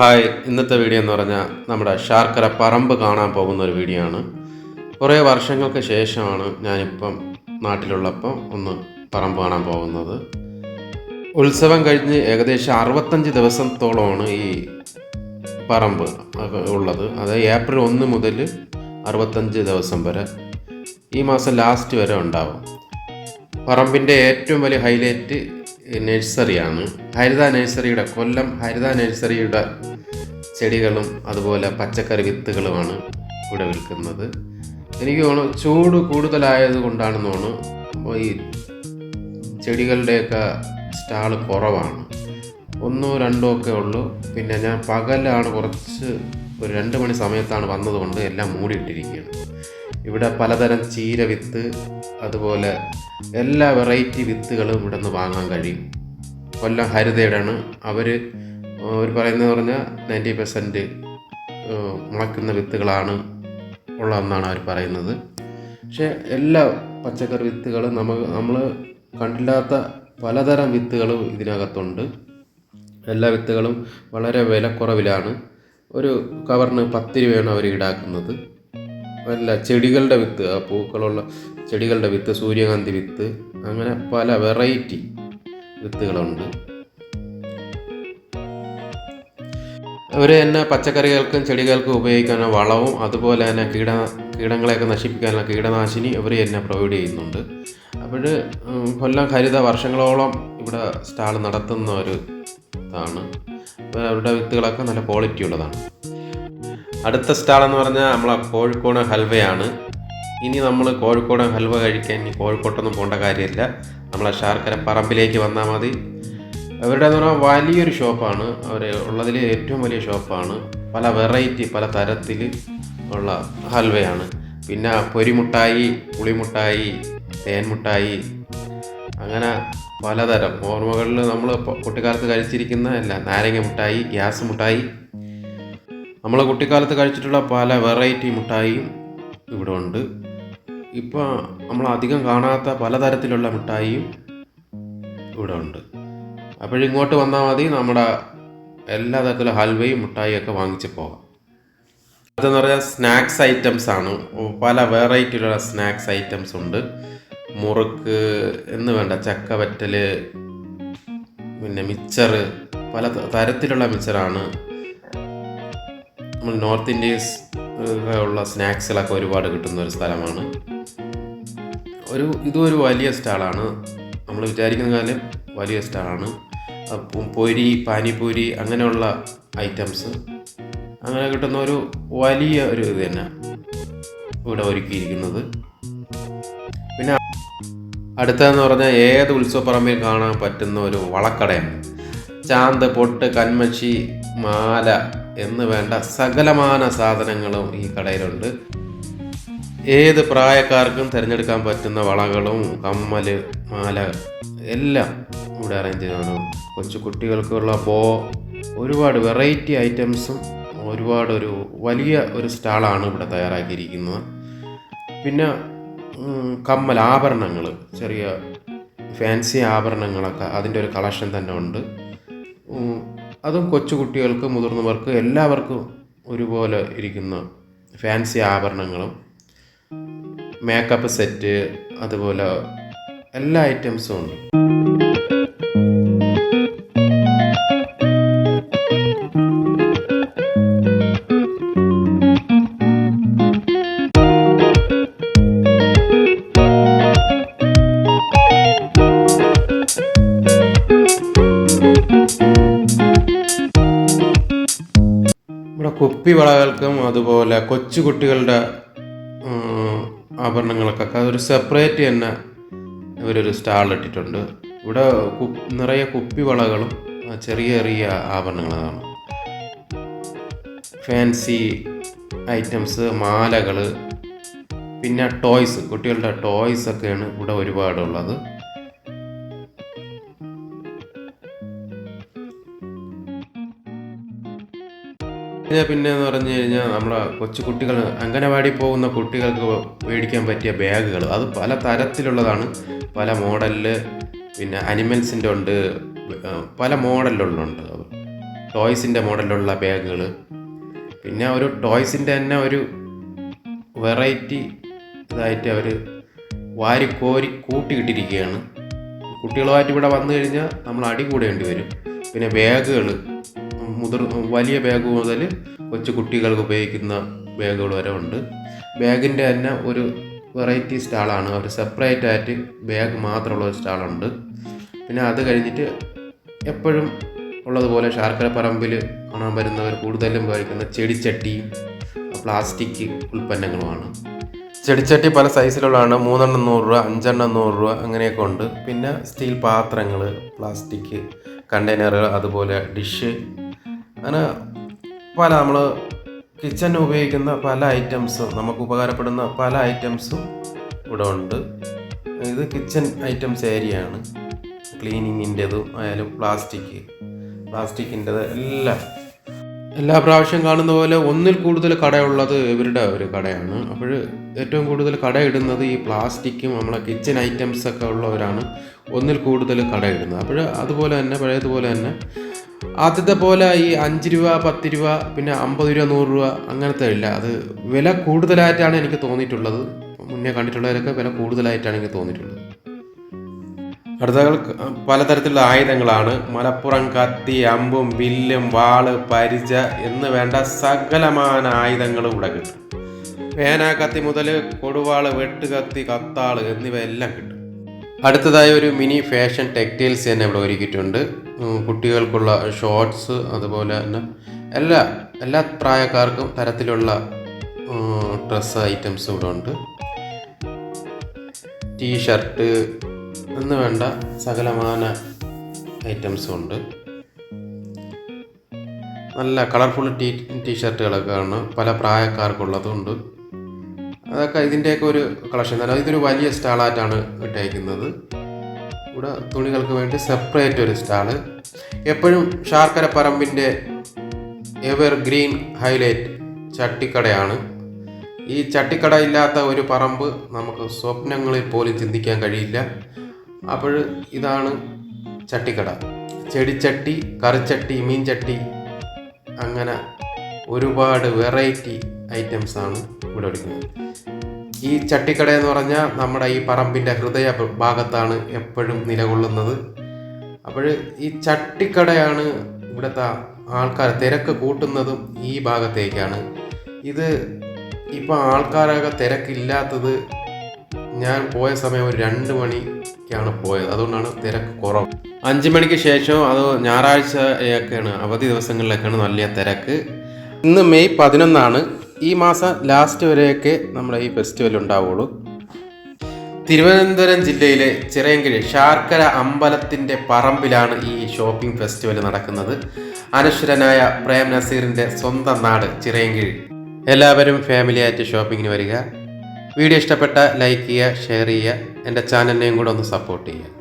Hi ഇന്നത്തെ video എന്ന് പറഞ്ഞാൽ നമ്മുടെ ശാർക്കര പറമ്പ് കാണാൻ പോകുന്ന ഒരു വീഡിയോ ആണ്. കുറേ വർഷങ്ങൾക്ക് ശേഷമാണ് ഞാനിപ്പം നാട്ടിലുള്ളപ്പം ഒന്ന് പറമ്പ് കാണാൻ പോകുന്നത്. ഉത്സവം കഴിഞ്ഞ് ഏകദേശം അറുപത്തഞ്ച് ദിവസത്തോളമാണ് ഈ പറമ്പ് ഉള്ളത്. അത് ഏപ്രിൽ ഒന്ന് മുതൽ അറുപത്തഞ്ച് ദിവസം വരെ ഈ മാസം ലാസ്റ്റ് വരെ ഉണ്ടാവും. പറമ്പിന്റെ ഏറ്റവും വലിയ ഹൈലൈറ്റ് നഴ്സറിയാണ്. ഹരിത നഴ്സറിയുടെ കൊല്ലം ഹരിത നഴ്സറിയുടെ ചെടികളും അതുപോലെ പച്ചക്കറി വിത്തുകളുമാണ് ഇവിടെ വിൽക്കുന്നത്. എനിക്ക് തോന്നുന്നു ചൂട് കൂടുതലായത് കൊണ്ടാണെന്ന് തോന്നുന്നു. ഈ ചെടികളുടെയൊക്കെ സ്റ്റാൾ കുറവാണ്. ഒന്നോ രണ്ടോ ഒക്കെ ഉള്ളൂ. പിന്നെ ഞാൻ പകലാണ് കുറച്ച് ഒരു രണ്ട് മണി സമയത്താണ് വന്നതുകൊണ്ട് എല്ലാം മൂടിയിട്ടിരിക്കുകയാണ്. ഇവിടെ പലതരം ചീര വിത്ത് അതുപോലെ എല്ലാ വെറൈറ്റി വിത്തുകളും ഇവിടെ നിന്ന് വാങ്ങാൻ കഴിയും. കൊല്ലം ഹരിതയുടെയാണ് അവർ അവർ പറയുന്നത് പറഞ്ഞാൽ നയന്റി പെർസെന്റ് മുളയ്ക്കുന്ന വിത്തുകളാണ് ഉള്ളതെന്നാണ് അവർ പറയുന്നത്. പക്ഷേ എല്ലാ പച്ചക്കറി വിത്തുകളും നമുക്ക് നമ്മൾ കണ്ടില്ലാത്ത പലതരം വിത്തുകളും ഇതിനകത്തുണ്ട്. എല്ലാ വിത്തുകളും വളരെ വിലക്കുറവിലാണ്. ഒരു കവറിന് പത്ത് രൂപയാണ് അവർ ഈടാക്കുന്നത്. അല്ല ചെടികളുടെ വിത്ത് ആ പൂക്കളുള്ള ചെടികളുടെ വിത്ത് സൂര്യകാന്തി വിത്ത് അങ്ങനെ പല വെറൈറ്റി വിത്തുകളുണ്ട്. അവർ തന്നെ പച്ചക്കറികൾക്കും ചെടികൾക്കും ഉപയോഗിക്കാനുള്ള വളവും അതുപോലെ തന്നെ കീട കീടങ്ങളെയൊക്കെ നശിപ്പിക്കാനുള്ള കീടനാശിനി അവർ തന്നെ പ്രൊവൈഡ് ചെയ്യുന്നുണ്ട്. അപ്പോൾ കൊല്ലം ഹരിത വർഷങ്ങളോളം ഇവിടെ സ്റ്റാൾ നടത്തുന്ന ഒരു ഇതാണ്. അവരുടെ വിത്തുകളൊക്കെ നല്ല ക്വാളിറ്റി ഉള്ളതാണ്. അടുത്ത സ്റ്റാൾ എന്ന് പറഞ്ഞാൽ നമ്മളെ കോഴിക്കോട് ഹൽവയാണ്. ഇനി നമ്മൾ കോഴിക്കോട് ഹൽവ കഴിക്കാൻ ഇനി കോഴിക്കോട്ടൊന്നും പോകേണ്ട കാര്യമില്ല. നമ്മളെ ശാർക്കര പറമ്പിലേക്ക് വന്നാൽ മതി. അവരുടെ എന്ന് പറഞ്ഞാൽ വലിയൊരു ഷോപ്പാണ്. അവർ ഉള്ളതിൽ ഏറ്റവും വലിയ ഷോപ്പാണ്. പല വെറൈറ്റി പല തരത്തിൽ ഉള്ള ഹൽവയാണ്. പിന്നെ പൊരിമുട്ടായി പുളിമുട്ടായി തേൻമുട്ടായി അങ്ങനെ പലതരം ഓർമ്മകളിൽ നമ്മൾ കുട്ടിക്കാലത്ത് കഴിച്ചിരിക്കുന്ന അല്ല നാരങ്ങ മുട്ടായി ഗ്യാസ് മുട്ടായി നമ്മൾ കുട്ടിക്കാലത്ത് കഴിച്ചിട്ടുള്ള പല വെറൈറ്റി മിഠായിയും ഇവിടെ ഉണ്ട്. ഇപ്പോൾ നമ്മൾ അധികം കാണാത്ത പലതരത്തിലുള്ള മിഠായിയും ഇവിടെ ഉണ്ട്. അപ്പോഴിങ്ങോട്ട് വന്നാൽ മതി. നമ്മുടെ എല്ലാ തരത്തിലുള്ള ഹൽവയും മിഠായിയും ഒക്കെ വാങ്ങിച്ച് പോകാം. അതെന്ന് പറഞ്ഞാൽ സ്നാക്സ് ഐറ്റംസ് ആണ്. പല വെറൈറ്റിയിലുള്ള സ്നാക്സ് ഐറ്റംസ് ഉണ്ട്. മുറുക്ക് എന്ന് വേണ്ട ചക്കവറ്റൽ പിന്നെ മിച്ചറ് പല തരത്തിലുള്ള മിച്ചറാണ് നമ്മൾ നോർത്ത് ഇന്ത്യസ് ഉള്ള സ്നാക്സുകളൊക്കെ ഒരുപാട് കിട്ടുന്ന ഒരു സ്ഥലമാണ്. ഒരു ഇതും ഒരു വലിയ സ്റ്റാളാണ്. നമ്മൾ വിചാരിക്കുന്ന കാലം വലിയ സ്റ്റാളാണ്. പൊരി പാനിപൂരി അങ്ങനെയുള്ള ഐറ്റംസ് അങ്ങനെ കിട്ടുന്ന ഒരു വലിയ ഒരു ഇത് തന്നെ ഇവിടെ ഒരുക്കിയിരിക്കുന്നത്. പിന്നെ അടുത്തതെന്ന് പറഞ്ഞാൽ ഏത് ഉത്സവപ്പറമ്പിൽ കാണാൻ പറ്റുന്ന ഒരു വളക്കടയാണ്. ചാന്ത് പൊട്ട് കന്മഷി മാല എന്ന് വേണ്ട സകലമാന സാധനങ്ങളും ഈ കടയിലുണ്ട്. ഏത് പ്രായക്കാർക്കും തിരഞ്ഞെടുക്കാൻ പറ്റുന്ന വളകളും കമ്മൽ മാല എല്ലാം ഇവിടെ അറേഞ്ച് ചെയ്താണ് കൊച്ചു കുട്ടികൾക്കുള്ള ബോ ഒരുപാട് വെറൈറ്റി ഐറ്റംസും ഒരുപാട് ഒരു വലിയ ഒരു സ്റ്റാളാണ് ഇവിടെ തയ്യാറാക്കിയിരിക്കുന്നത്. പിന്നെ കമ്മൽ ആഭരണങ്ങൾ ചെറിയ ഫാൻസി ആഭരണങ്ങളൊക്കെ അതിന്റെ ഒരു കളക്ഷൻ തന്നെ ഉണ്ട്. അതും കൊച്ചുകുട്ടികൾക്ക് മുതിർന്നവർക്ക് എല്ലാവർക്കും ഒരുപോലെ ഇരിക്കുന്ന ഫാൻസി ആഭരണങ്ങളും മേക്കപ്പ് സെറ്റ് അതുപോലെ എല്ലാ ഐറ്റംസും ഉണ്ട്. ഇവിടെ കുപ്പി വളകൾക്കും അതുപോലെ കൊച്ചുകുട്ടികളുടെ ആഭരണങ്ങൾക്കൊക്കെ അതൊരു സെപ്പറേറ്റ് തന്നെ ഇവരൊരു സ്റ്റാൾ ഇട്ടിട്ടുണ്ട്. ഇവിടെ നിറയെ കുപ്പി വളകളും ചെറിയ ചെറിയ ആഭരണങ്ങളാണ്. ഫാൻസി ഐറ്റംസ് മാലകൾ പിന്നെ ടോയ്സ് കുട്ടികളുടെ ടോയ്സ് ഒക്കെയാണ് ഇവിടെ ഒരുപാടുള്ളത്. പിന്നെ എന്ന് പറഞ്ഞു കഴിഞ്ഞാൽ നമ്മുടെ കൊച്ചു കുട്ടികൾ അംഗനവാടി പോകുന്ന കുട്ടികൾക്ക് മേടിക്കാൻ പറ്റിയ ബാഗുകൾ അത് പല തരത്തിലുള്ളതാണ്. പല മോഡലിൽ പിന്നെ അനിമൽസിന്റെ ഉണ്ട്. പല മോഡലിലുള്ളുണ്ട് ടോയ്സിന്റെ മോഡലുള്ള ബാഗുകൾ പിന്നെ ഒരു ടോയ്സിന്റെ തന്നെ ഒരു വെറൈറ്റി ഇതായിട്ട് അവർ വാരി വാരിക്കോരി കൂട്ടിയിട്ടിരിക്കുകയാണ്. കുട്ടികളുമായിട്ട് ഇവിടെ വന്നു കഴിഞ്ഞാൽ നമ്മൾ അടി കൂടേണ്ടി വരും. പിന്നെ ബാഗുകൾ മുതിർ വലിയ ബാഗ് മുതൽ കൊച്ചു കുട്ടികൾക്ക് ഉപയോഗിക്കുന്ന ബാഗുകൾ വരെ ഉണ്ട്. ബാഗിന്റെ തന്നെ ഒരു വെറൈറ്റി സ്റ്റാളാണ് ഒരു സെപ്പറേറ്റ് ആയിട്ട് ബാഗ് മാത്രമുള്ള ഒരു സ്റ്റാളുണ്ട് പിന്നെ അത് കഴിഞ്ഞിട്ട് എപ്പോഴും ഉള്ളതുപോലെ ശാർക്കര പറമ്പിൽ കാണാൻ വരുന്നവർ കൂടുതലും ഉപയോഗിക്കുന്ന ചെടിച്ചട്ടി പ്ലാസ്റ്റിക് ഉൽപ്പന്നങ്ങളുമാണ്. ചെടിച്ചട്ടി പല സൈസിലുള്ളതാണ് മൂന്നെണ്ണം നൂറ് രൂപ അഞ്ചെണ്ണം നൂറ് രൂപ അങ്ങനെയൊക്കെ ഉണ്ട്. പിന്നെ സ്റ്റീൽ പാത്രങ്ങൾ പ്ലാസ്റ്റിക് കണ്ടെയ്നറുകൾ അതുപോലെ ഡിഷ് അങ്ങനെ പല നമ്മൾ കിച്ചണിന് ഉപയോഗിക്കുന്ന പല ഐറ്റംസും നമുക്ക് ഉപകാരപ്പെടുന്ന പല ഐറ്റംസും ഇവിടെ ഉണ്ട്. ഇത് കിച്ചൺ ഐറ്റംസ് ഏരിയയാണ് ക്ലീനിങ്ങിന്റെതും ആയാലും പ്ലാസ്റ്റിക് പ്ലാസ്റ്റിക്കിന്റെത് എല്ലാം എല്ലാ പ്രാവശ്യം കാണുന്ന പോലെ ഒന്നിൽ കൂടുതൽ കടയുള്ളത് ഇവരുടെ ഒരു കടയാണ്. അപ്പോൾ ഏറ്റവും കൂടുതൽ കടയിടുന്നത് ഈ പ്ലാസ്റ്റിക്കും നമ്മളെ കിച്ചൺ ഐറ്റംസ് ഒക്കെ ഉള്ളവരാണ് ഒന്നിൽ കൂടുതൽ കടയിടുന്നത്. അപ്പോൾ അതുപോലെ തന്നെ പഴയതുപോലെ തന്നെ ആദ്യത്തെ പോലെ ഈ അഞ്ച് രൂപ പത്ത് രൂപ പിന്നെ അമ്പത് രൂപ നൂറ് രൂപ അങ്ങനത്തെ ഇല്ല. അത് വില കൂടുതലായിട്ടാണ് എനിക്ക് തോന്നിയിട്ടുള്ളത്. മുന്നേ കണ്ടിട്ടുള്ളവരൊക്കെ വില കൂടുതലായിട്ടാണ് എനിക്ക് തോന്നിയിട്ടുള്ളത്. അടുത്തകൾ പലതരത്തിലുള്ള ആയുധങ്ങളാണ്. മലപ്പുറം കത്തി അമ്പും വില്ലും വാൾ പരിച എന്ന് വേണ്ട സകലമാന ആയുധങ്ങളും ഇവിടെ കിട്ടും. വേന കത്തി മുതൽ കൊടുവാൾ വെട്ടുകത്തി കത്താൾ എന്നിവയെല്ലാം കിട്ടും. അടുത്തതായി ഒരു മിനി ഫാഷൻ ടെക്സ്റ്റൈൽസ് തന്നെ ഇവിടെ ഒരുക്കിയിട്ടുണ്ട്. കുട്ടികൾക്കുള്ള ഷോർട്സ് അതുപോലെ തന്നെ എല്ലാ എല്ലാ പ്രായക്കാർക്കും തരത്തിലുള്ള ഡ്രസ്സ് ഐറ്റംസ് ഇവിടെ ഉണ്ട്. ടീഷർട്ട് എന്ന് വേണ്ട സകലമാന ഐറ്റംസും ഉണ്ട്. നല്ല കളർഫുൾ ടീ ടീഷർട്ടുകളൊക്കെ ആണ് പല പ്രായക്കാർക്കുള്ളതും ഉണ്ട്. അതൊക്കെ ഇതിന്റെയൊക്കെ ഒരു കളക്ഷൻ. തന്നെ ഇതൊരു വലിയ സ്റ്റാളായിട്ടാണ് ഇട്ടേക്കുന്നത്. ഇവിടെ തുണികൾക്ക് വേണ്ടി സെപ്പറേറ്റ് ഒരു സ്റ്റാൾ. എപ്പോഴും ശാർക്കര പറമ്പിന്റെ എവർ ഗ്രീൻ ഹൈലൈറ്റ് ചട്ടിക്കടയാണ്. ഈ ചട്ടിക്കട ഇല്ലാത്ത ഒരു പറമ്പ് നമുക്ക് സ്വപ്നങ്ങളിൽ പോലും ചിന്തിക്കാൻ കഴിയില്ല. അപ്പോൾ ഇതാണ് ചട്ടിക്കട. ചെടിച്ചട്ടി കറിച്ചട്ടി മീൻചട്ടി അങ്ങനെ ഒരുപാട് വെറൈറ്റി ഐറ്റംസ് ആണ് ഇവിടെ എടുക്കുന്നത് ഈ ചട്ടിക്കട എന്ന് പറഞ്ഞാൽ നമ്മുടെ ഈ പറമ്പിന്റെ ഹൃദയ ഭാഗത്താണ് എപ്പോഴും നിലകൊള്ളുന്നത്. അപ്പോൾ ഈ ചട്ടിക്കടയാണ് ഇവിടുത്തെ ആൾക്കാർ തിരക്ക് കൂട്ടുന്നതും ഈ ഭാഗത്തേക്കാണ്. ഇത് ഇപ്പോൾ ആൾക്കാരൊക്കെ തിരക്കില്ലാത്തത് ഞാൻ പോയ സമയം ഒരു രണ്ട് മണിക്കാണ് പോയത്. അതുകൊണ്ടാണ് തിരക്ക് കുറവ്. അഞ്ച് മണിക്ക് ശേഷം അത് ഞായറാഴ്ചയൊക്കെയാണ് അവധി ദിവസങ്ങളിലൊക്കെയാണ് നല്ല തിരക്ക്. ഇന്ന് മെയ് പതിനൊന്നാണ്. ഈ മാസം ലാസ്റ്റ് വരെയൊക്കെ നമ്മുടെ ഈ ഫെസ്റ്റിവൽ ഉണ്ടാവുള്ളൂ. തിരുവനന്തപുരം ജില്ലയിലെ ചിറയങ്കിൽ ശാർക്കര അമ്പലത്തിന്റെ പറമ്പിലാണ് ഈ ഷോപ്പിംഗ് ഫെസ്റ്റിവൽ നടക്കുന്നത്. അനശ്വരനായ പ്രേം നസീറിന്റെ സ്വന്തം നാട് ചിറയങ്കിൽ എല്ലാവരും ഫാമിലിയായിട്ട് ഷോപ്പിങ്ങിന് വരിക. വീഡിയോ ഇഷ്ടപ്പെട്ട ലൈക്ക് ചെയ്യുക ഷെയർ ചെയ്യുക. എന്റെ ചാനലിനെയും കൂടെ ഒന്ന് സപ്പോർട്ട് ചെയ്യുക.